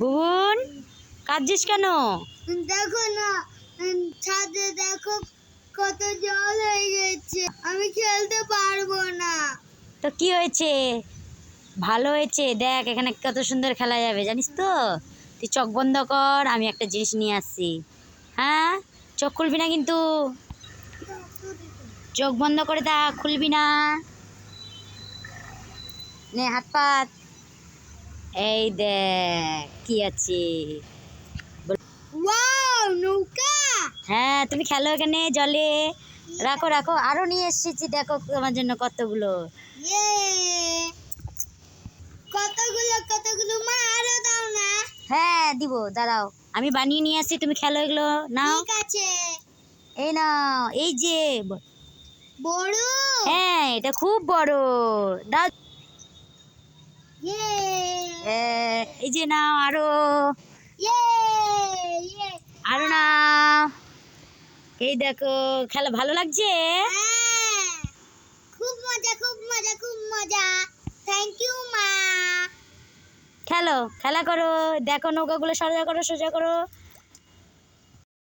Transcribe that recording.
বুবুন কাঁদছিস কেন? দেখো না ছাদে দেখো কত জল হয়ে গেছে। আমি খেলতে পারব না। তো কি হয়েছে? ভালো হয়েছে? দেখ এখানে কত সুন্দর খেলা যাবে জানিস তো? তুই চোখ বন্ধ কর আমি একটা জিনিস নিয়ে আসছি। হ্যাঁ? চোখ খুলবি না কিন্তু? চোখ বন্ধ করে দা খুলবি না। নে হাত পাত এই দেখ কি আছে? ওয়াও নৌকা! হ্যাঁ তুমি খেলো এখানে জলে। রাখো রাখো আরও নিয়ে এসেছি দেখো তোমার জন্য কতগুলো। কতগুলো কতগুলো? মা আরও দাও না। হ্যাঁ দিব দাঁড়াও। আমি বানিয়ে নিয়ে আসছি তুমি খেলো এগুলো নাও। ঠিক আছে। এই নাও এই যে বড়? হ্যাঁ এটা খুব বড়। দাও। ইয়ে এই যে নাও আরও। ইয়ে ইয়ে আরও না এই দেখো খেলা ভালো লাগছে? হ্যাঁ খুব মজা খুব মজা খুব মজা। থ্যাংক ইউ মা। খেলো খেলা করো দেখো নৌকাগুলো সোজা করো সোজা করো।